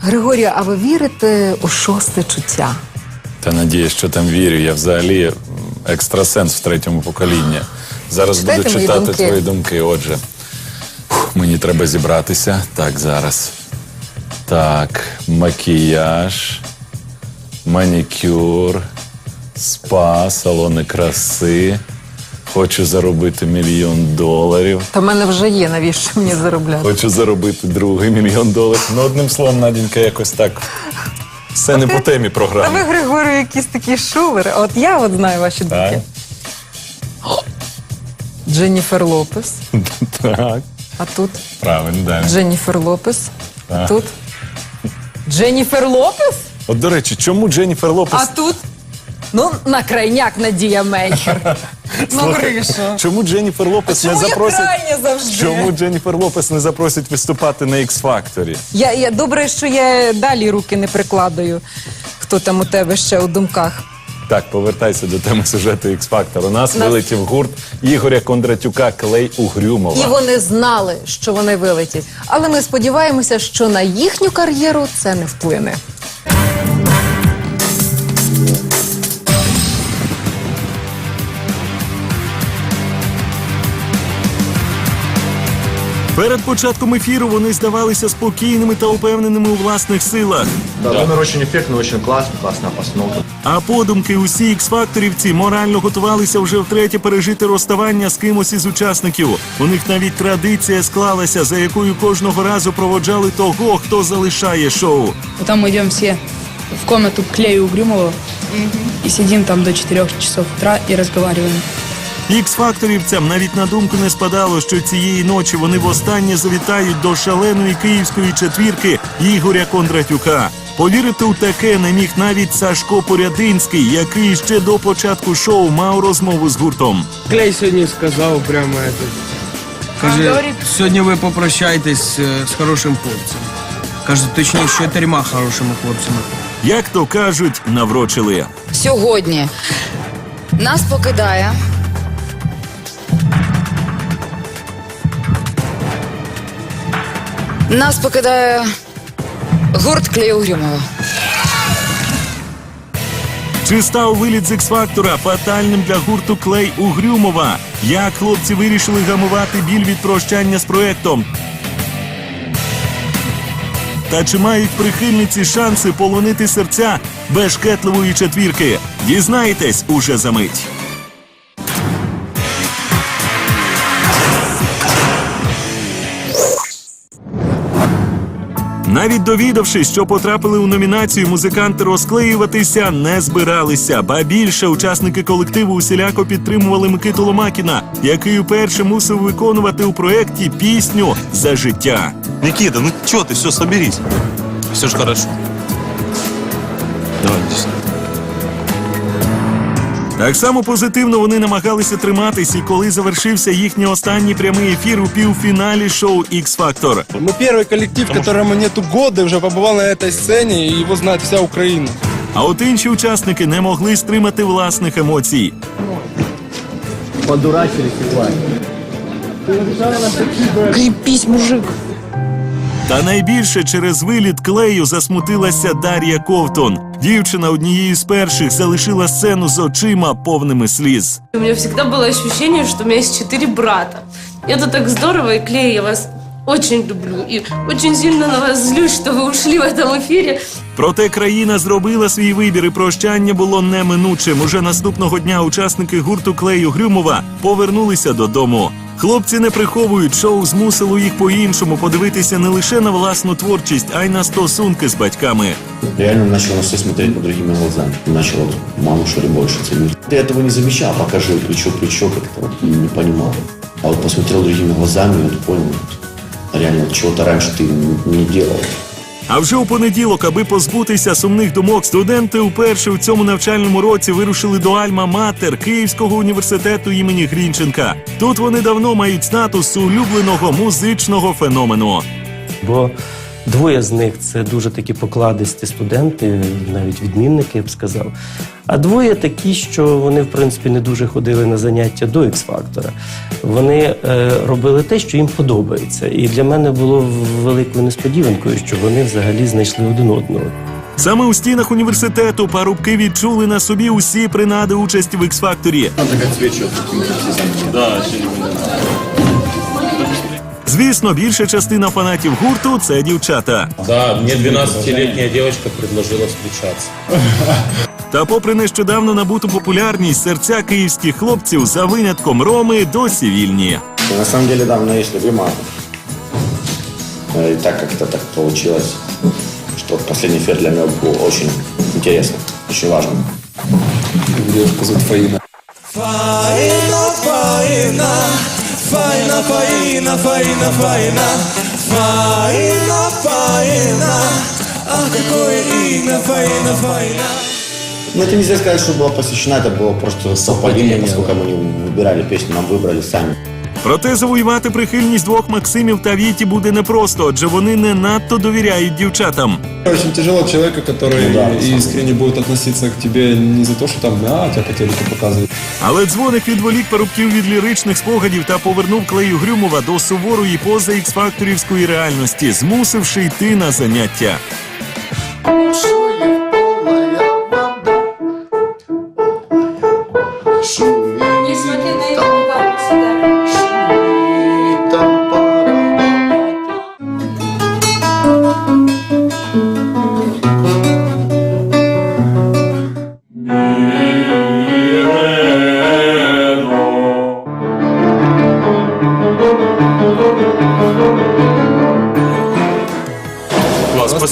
Григорію, а ви вірите у шосте чуття? Та надія, що там вірю. Я взагалі екстрасенс в третьому поколінні. Зараз Читайте буду мої читати думки. твої думки. Отже, Фух, мені треба зібратися. Так, зараз. Так, макіяж, манікюр, спа, салони краси. Хочу заробити мільйон доларів. Та в мене вже є, навіщо мені заробляти? Хочу заробити другий мільйон доларів. Ну, одним словом, Надінька, якось так. Все не по темі Та ви, програми. Григорію, якісь такі шулери. От я от знаю ваші Так. думки. Дженніфер Лопес. Так, А тут правильно, далі. Дженніфер Лопес. Так. Тут Дженніфер Лопес? От, до речі, чому Дженніфер Лопес... А тут? Ну, на крайняк Надія Мейхер. Ну, Гриша. Чому Дженніфер Лопес не Чому я запросить? крайня завжди? Чому Дженніфер Лопес не запросить виступати на X Factor? Я, я добре, що я далі руки не прикладаю. Хто там у тебе ще у думках? Так, повертайся до теми сюжету X Factor. У нас Нас- вилетів гурт Ігоря Кондратюка Клей Угрюмова. І вони знали, що вони вилетять. Але ми сподіваємося, що на їхню кар'єру це не вплине. Перед початком ефіру вони здавалися спокійними та упевненими у власних силах. Да, номер очень эффектный, очень классный, классная постановка. А подумки усі ікс-факторівці морально готувалися вже втретє пережити розставання з кимось із учасників. У них навіть традиція склалася, за якою кожного разу проводжали того, хто залишає шоу. Потом мы идем все в комнату к Клею Угрюмову и сидим там до 4 часов утра и разговариваем. Ікс-факторівцям навіть на думку не спадало, що цієї ночі вони востаннє завітають до шаленої київської четвірки Ігоря Кондратюка. Повірити у таке не міг навіть Сашко Порядинський, який ще до початку шоу мав розмову з гуртом. Клей сьогодні сказав прямо это. Каже, сьогодні ви попрощаєтесь е, з хорошим хлопцем. Каже, точніше, чотирма хорошими хлопцями. Як то кажуть, наврочили. сьогодні нас покидає. Нас покидає гурт Клею Грюмова. Чи став виліт з X-фактора фатальним для гурту Клей Угрюмова? Як хлопці вирішили гамувати біль від прощання з проектом? Та чи мають прихильниці шанси полонити серця бешкетливої четвірки? Дізнаєтесь уже за мить. Навіть довідавшись, що потрапили у номінацію, музиканти розклеюватися не збиралися. Ба більше учасники колективу усіляко підтримували Микиту Ломакіна, який уперше мусив виконувати у проєкті пісню за життя. Никита, ну чого ти все, соберись. Все ж хорошо. Давай, сюда. Так само позитивно вони намагалися триматись, і коли завершився їхній останній прямий ефір у півфіналі шоу X Factor. Мы первый коллектив, которому нету года, уже побывал на этой сцене, и его знает вся Украина. А от інші учасники не могли стримати власних емоцій. Крепись, мужик. Та найбільше через виліт клею засмутилася Дар'я Ковтун. Дівчина однією з перших залишила сцену з очима повними сліз. У меня всегда было ощущение, что у меня есть четыре брата. И Это так здорово, и Клей, я вас очень люблю. И очень сильно на вас злюсь, что вы ушли в этом эфире. Проте країна зробила свій вибір, і прощання було неминучим. Уже наступного дня учасники гурту Клею Грюмова повернулися додому. Хлопці не приховують, шоу змусило їх по-іншому подивитися не лише на власну творчість, а й на стосунки з батьками. Реально начал на все смотреть по другими глазами. Начал вот маму что ли больше ценить. Я этого не замечал, пока жил плечо к плечо, как-то вот не понимал. А вот посмотрел другими глазами и вот понял, вот, реально чего-то раньше ты не делал. А вже у понеділок, аби позбутися сумних думок, студенти вперше у цьому навчальному році вирушили до Альма-Матер Київського університету імені Грінченка. Тут вони давно мають статус улюбленого музичного феномену. Бо Двоє з них це дуже такі покладисті студенти, навіть відмінники, я б сказав. А двоє такі, що вони, в принципі, не дуже ходили на заняття до X-фактора. Вони е, робили те, що їм подобається. І для мене було великою несподіванкою, що вони взагалі знайшли один одного. Саме у стінах університету парубки відчули на собі усі принади участі в X-факторі. Звісно, більша частина фанатів гурту це дівчата. Да, мне 12-летняя девочка предложила встречаться. Та попри нещодавно набуту популярність, серця київських хлопців за винятком Роми досі вільні. На самом деле, да, у меня есть любимая. Э, И так как это так получилось, что последний эфир для меня был очень интересным, очень важным. Девушка зовут Фаина. Но это нельзя сказать, что было посвящено, это было просто совпадение, поскольку мы не выбирали песню, нам выбрали сами. Проте завоювати прихильність двох Максимів та Віті буде непросто, адже вони не надто довіряють дівчатам. Очень тяжело человека, который Ну да, на самом искренне будет относиться к тебе не за то, что там, а, тебя хотели это показывать. Але дзвоник відволік парубків від ліричних спогадів та повернув клею Грюмова до суворої поза ікс-факторівської реальності, змусивши йти на заняття.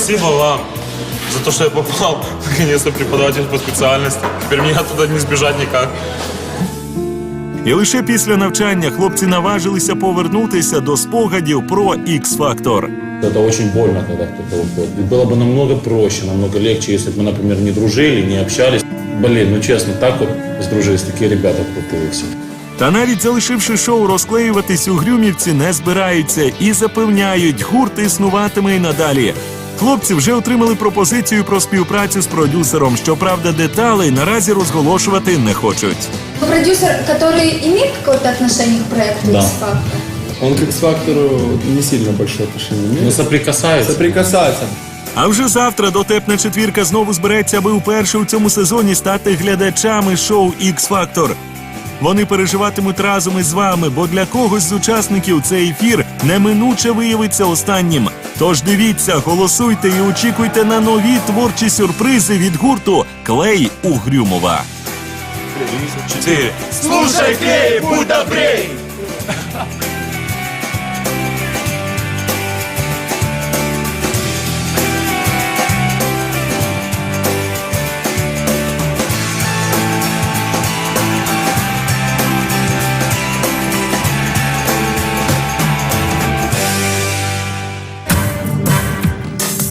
спасибо вам за то, что я попал наконец-то преподаватель по специальности. Теперь мне оттуда не сбежать никак. І лише після навчання хлопці наважилися повернутися до спогадів про X-фактор. Это очень больно, когда кто-то уходит. И было бы намного проще, намного легче, если бы мы, например, не дружили, не общались. Блин, ну честно, так вот сдружились такие ребята крутые все. Та навіть залишивши шоу розклеюватись у Грюмівці не збираються і запевняють, гурт існуватиме і надалі. Хлопці вже отримали пропозицію про співпрацю з продюсером. Щоправда, деталей наразі розголошувати не хочуть. Продюсер, который имеет какое-то отношение к проекту Да. Он к X-фактору не сильно большое отношение Ну, имеет. соприкасаются. Соприкасается. А вже завтра дотепна четвірка знову збереться, аби вперше у цьому сезоні стати глядачами шоу X-Factor. Вони переживатимуть разом із вами, бо для когось з учасників цей ефір неминуче виявиться останнім. Тож дивіться, голосуйте і очікуйте на нові творчі сюрпризи від гурту Клей Угрюмова. Четыре. Слушай, Клей, будь добрей!